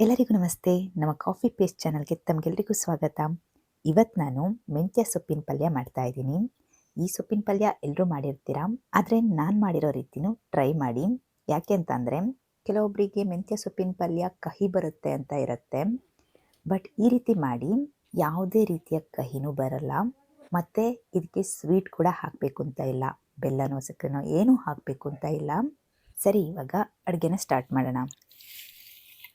ಎಲ್ಲರಿಗೂ ನಮಸ್ತೆ. ನಮ್ಮ ಕಾಫಿ ಪೇಸ್ಟ್ ಚಾನಲ್ಗೆ ತಮಗೆಲ್ಲರಿಗೂ ಸ್ವಾಗತ. ಇವತ್ತು ನಾನು ಮೆಂತ್ಯ ಸೊಪ್ಪಿನ ಪಲ್ಯ ಮಾಡ್ತಾ ಇದ್ದೀನಿ. ಈ ಸೊಪ್ಪಿನ ಪಲ್ಯ ಎಲ್ಲರೂ ಮಾಡಿರ್ತೀರಾ? ಆದರೆ ನಾನು ಮಾಡಿರೋ ರೀತಿನೂ ಟ್ರೈ ಮಾಡಿ. ಯಾಕೆ ಅಂತಂದರೆ ಕೆಲವೊಬ್ಬರಿಗೆ ಮೆಂತ್ಯ ಸೊಪ್ಪಿನ ಪಲ್ಯ ಕಹಿ ಬರುತ್ತೆ ಅಂತ ಇರುತ್ತೆ. ಬಟ್ ಈ ರೀತಿ ಮಾಡಿ ಯಾವುದೇ ರೀತಿಯ ಕಹಿನೂ ಬರಲ್ಲ. ಮತ್ತು ಇದಕ್ಕೆ ಸ್ವೀಟ್ ಕೂಡ ಹಾಕಬೇಕು ಅಂತ ಇಲ್ಲ. ಬೆಲ್ಲನೋ ಸಕ್ಕರೆನೋ ಏನೂ ಹಾಕಬೇಕು ಅಂತ ಇಲ್ಲ. ಸರಿ, ಇವಾಗ ಅಡುಗೆನ ಸ್ಟಾರ್ಟ್ ಮಾಡೋಣ.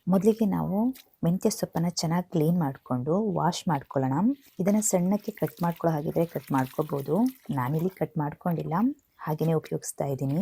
ಮೊದಲಿಗೆ ನಾವು ಮೆಂತ್ಯ ಸೊಪ್ಪನ್ನು ಚೆನ್ನಾಗಿ ಕ್ಲೀನ್ ಮಾಡಿಕೊಂಡು ವಾಶ್ ಮಾಡ್ಕೊಳ್ಳೋಣ. ಇದನ್ನು ಸಣ್ಣಕ್ಕೆ ಕಟ್ ಮಾಡ್ಕೊಳ್ಳೋ ಹಾಗಿದ್ರೆ ಕಟ್ ಮಾಡ್ಕೋಬೋದು. ನಾನಿಲ್ಲಿ ಕಟ್ ಮಾಡ್ಕೊಂಡಿಲ್ಲ. ಹಾಗೆಯೇ ಉಪಯೋಗಿಸ್ತಾ ಇದ್ದೀನಿ.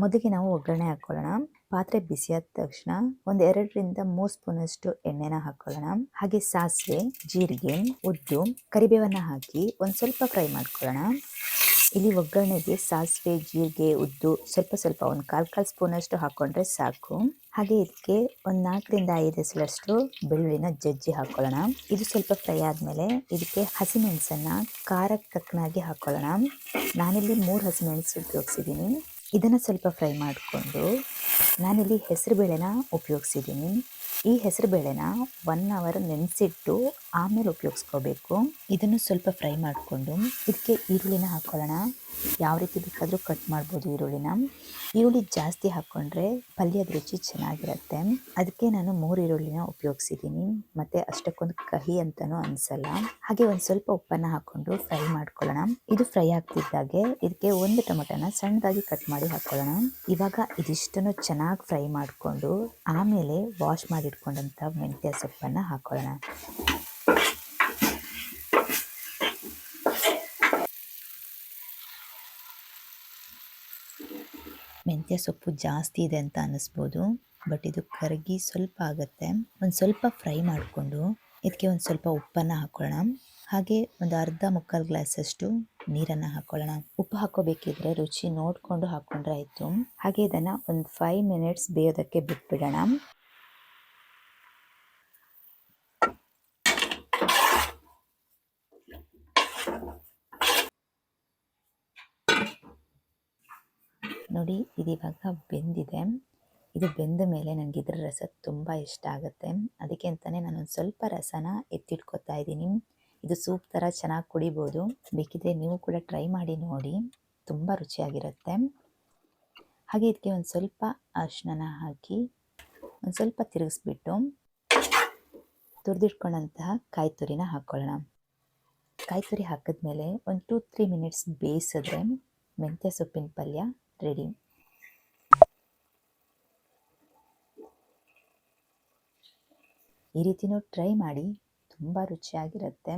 ಮೊದಲಿಗೆ ನಾವು ಒಗ್ಗರಣೆ ಹಾಕೊಳ್ಳೋಣ ಪಾತ್ರೆ ಬಿಸಿಯಾದ ತಕ್ಷಣ ಒಂದು ಎರಡರಿಂದ ಮೂರು ಸ್ಪೂನಷ್ಟು ಎಣ್ಣೆನ ಹಾಕೊಳ್ಳೋಣ ಹಾಗೆ ಸಾಸಿವೆ, ಜೀರಿಗೆ, ಉದ್ದು, ಕರಿಬೇವನ್ನ ಹಾಕಿ ಒಂದು ಸ್ವಲ್ಪ ಫ್ರೈ ಮಾಡ್ಕೊಳ್ಳೋಣ. ಇಲ್ಲಿ ಒಗ್ಗರಣೆಗೆ ಸಾಸಿವೆ, ಜೀರಿಗೆ, ಉದ್ದು ಸ್ವಲ್ಪ ಸ್ವಲ್ಪ ಒಂದು ಕಾಲು ಕಾಲು ಸ್ಪೂನಷ್ಟು ಹಾಕೊಂಡ್ರೆ ಸಾಕು. ಹಾಗೆ ಇದಕ್ಕೆ ಒಂದು ನಾಲ್ಕರಿಂದ ಐದು ಹೆಸರಷ್ಟು ಬೆಳ್ಳುಳ್ಳಿನ ಜಜ್ಜಿ ಹಾಕೊಳ್ಳೋಣ ಇದು ಸ್ವಲ್ಪ ಫ್ರೈ ಆದಮೇಲೆ ಇದಕ್ಕೆ ಹಸಿಮೆಣಸನ್ನು ಖಾರಕ್ಕೆ ತಕ್ಕನಾಗಿ ಹಾಕೊಳ್ಳೋಣ ನಾನಿಲ್ಲಿ ಮೂರು ಹಸಿಮೆಣಸು ಉಪಯೋಗಿಸಿದ್ದೀನಿ. ಇದನ್ನು ಸ್ವಲ್ಪ ಫ್ರೈ ಮಾಡಿಕೊಂಡು ನಾನಿಲ್ಲಿ ಹೆಸರುಬೇಳೆನ ಉಪಯೋಗಿಸಿದ್ದೀನಿ. ಈ ಹೆಸರುಬೇಳೆನ ಒನ್ ಅವರ್ ನೆನೆಸಿಟ್ಟು ಆಮೇಲೆ ಉಪಯೋಗಿಸ್ಕೋಬೇಕು. ಇದನ್ನು ಸ್ವಲ್ಪ ಫ್ರೈ ಮಾಡಿಕೊಂಡು ಇದಕ್ಕೆ ಈರುಳ್ಳಿನ ಹಾಕ್ಕೊಳ್ಳೋಣ ಯಾವ ರೀತಿ ಬೇಕಾದರೂ ಕಟ್ ಮಾಡ್ಬೋದು ಈರುಳ್ಳಿನ. ಈರುಳ್ಳಿ ಜಾಸ್ತಿ ಹಾಕ್ಕೊಂಡ್ರೆ ಪಲ್ಯದ ರುಚಿ ಚೆನ್ನಾಗಿರುತ್ತೆ. ಅದಕ್ಕೆ ನಾನು ಮೂರು ಈರುಳ್ಳಿನ ಉಪಯೋಗಿಸಿದ್ದೀನಿ. ಮತ್ತು ಅಷ್ಟಕ್ಕೊಂದು ಕಹಿ ಅಂತಲೂ ಅನಿಸಲ್ಲ. ಹಾಗೆ ಒಂದು ಸ್ವಲ್ಪ ಉಪ್ಪನ್ನು ಹಾಕ್ಕೊಂಡು ಫ್ರೈ ಮಾಡ್ಕೊಳ್ಳೋಣ. ಇದು ಫ್ರೈ ಆಗ್ತಿದ್ದಾಗೆ ಇದಕ್ಕೆ ಒಂದು ಟೊಮೆಟೊನ ಸಣ್ಣದಾಗಿ ಕಟ್ ಮಾಡಿ ಹಾಕ್ಕೊಳ್ಳೋಣ ಇವಾಗ ಇದಿಷ್ಟನ್ನು ಚೆನ್ನಾಗಿ ಫ್ರೈ ಮಾಡಿಕೊಂಡು ಆಮೇಲೆ ವಾಶ್ ಮಾಡಿಟ್ಕೊಂಡಂಥ ಮೆಂತ್ಯ ಸೊಪ್ಪನ್ನು ಹಾಕೊಳ್ಳೋಣ. ಮೆಂತ್ಯ ಸೊಪ್ಪು ಜಾಸ್ತಿ ಇದೆ ಅಂತ ಅನ್ನಿಸ್ಬೋದು, ಬಟ್ ಇದು ಕರಗಿ ಸ್ವಲ್ಪ ಆಗುತ್ತೆ. ಒಂದು ಸ್ವಲ್ಪ ಫ್ರೈ ಮಾಡಿಕೊಂಡು ಇದಕ್ಕೆ ಒಂದು ಸ್ವಲ್ಪ ಉಪ್ಪನ್ನು ಹಾಕೊಳ್ಳೋಣ. ಹಾಗೆ ಒಂದು ಅರ್ಧ ಮುಕ್ಕಾಲು ಗ್ಲಾಸಷ್ಟು ನೀರನ್ನು ಹಾಕೊಳ್ಳೋಣ. ಉಪ್ಪು ಹಾಕೋಬೇಕಿದ್ರೆ ರುಚಿ ನೋಡಿಕೊಂಡು ಹಾಕ್ಕೊಂಡ್ರೆ ಆಯಿತು. ಹಾಗೆ ಇದನ್ನು ಒಂದು ಫೈವ್ ಮಿನಿಟ್ಸ್ ಬೇಯೋದಕ್ಕೆ ಬಿಟ್ಬಿಡೋಣ. ನೋಡಿ, ಇದು ಇವಾಗ ಬೆಂದಿದೆ. ಇದು ಬೆಂದ ಮೇಲೆ ನನಗೆ ಇದರ ರಸ ತುಂಬ ಇಷ್ಟ ಆಗುತ್ತೆ. ಅದಕ್ಕೆ ಅಂತಲೇ ನಾನೊಂದು ಸ್ವಲ್ಪ ರಸನ ಎತ್ತಿಟ್ಕೊತಾ ಇದ್ದೀನಿ. ಇದು ಸೂಪ್ ಥರ ಚೆನ್ನಾಗಿ ಕುಡಿಬೋದು. ಬೇಕಿದ್ರೆ ನೀವು ಕೂಡ ಟ್ರೈ ಮಾಡಿ ನೋಡಿ. ತುಂಬ ರುಚಿಯಾಗಿರುತ್ತೆ. ಹಾಗೆ ಇದಕ್ಕೆ ಒಂದು ಸ್ವಲ್ಪ ಅರಿಶಿನ ಹಾಕಿ ಒಂದು ಸ್ವಲ್ಪ ತಿರುಗಿಸ್ಬಿಟ್ಟು ತುರಿದಿಟ್ಕೊಂಡಂತಹ ಕಾಯಿ ತುರಿನ ಹಾಕ್ಕೊಳ್ಳೋಣ ಕಾಯಿ ತುರಿ ಹಾಕಿದ್ಮೇಲೆ ಒಂದು ಟೂ ತ್ರೀ ಮಿನಿಟ್ಸ್ ಬೇಯಿಸಿದ್ರೆ ಮೆಂತ್ಯ ಸೊಪ್ಪಿನ ಪಲ್ಯ ರೆಡಿ ಈ ರೀತಿನೂ ಟ್ರೈ ಮಾಡಿ ತುಂಬ ರುಚಿಯಾಗಿರುತ್ತೆ.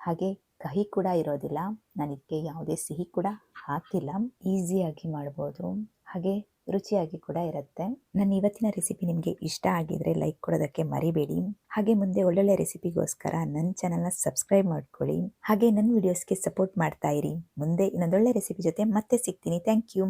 ಹಾಗೆ ಕಹಿ ಕೂಡ ಇರೋದಿಲ್ಲ. ನಾನು ಇದಕ್ಕೆ ಯಾವುದೇ ಸಿಹಿ ಕೂಡ ಹಾಕಿಲ್ಲ. ಈಸಿಯಾಗಿ ಮಾಡ್ಬೋದು. ಹಾಗೆ ರುಚಿಯಾಗಿ ಕೂಡ ಇರುತ್ತೆ. ನನ್ನ ಇವತ್ತಿನ ರೆಸಿಪಿ ನಿಮಗೆ ಇಷ್ಟ ಆಗಿದ್ರೆ ಲೈಕ್ ಕೊಡೋದಕ್ಕೆ ಮರಿಬೇಡಿ. ಹಾಗೆ ಮುಂದೆ ಒಳ್ಳೊಳ್ಳೆ ರೆಸಿಪಿಗೋಸ್ಕರ ನನ್ನ ಚಾನಲ್ನ ಸಬ್ಸ್ಕ್ರೈಬ್ ಮಾಡ್ಕೊಳ್ಳಿ. ಹಾಗೆ ನನ್ನ ವಿಡಿಯೋಸ್ಗೆ ಸಪೋರ್ಟ್ ಮಾಡ್ತಾ ಇರಿ. ಮುಂದೆ ಇನ್ನೊಂದೊಳ್ಳೆ ರೆಸಿಪಿ ಜೊತೆ ಮತ್ತೆ ಸಿಗ್ತೀನಿ. Thank you.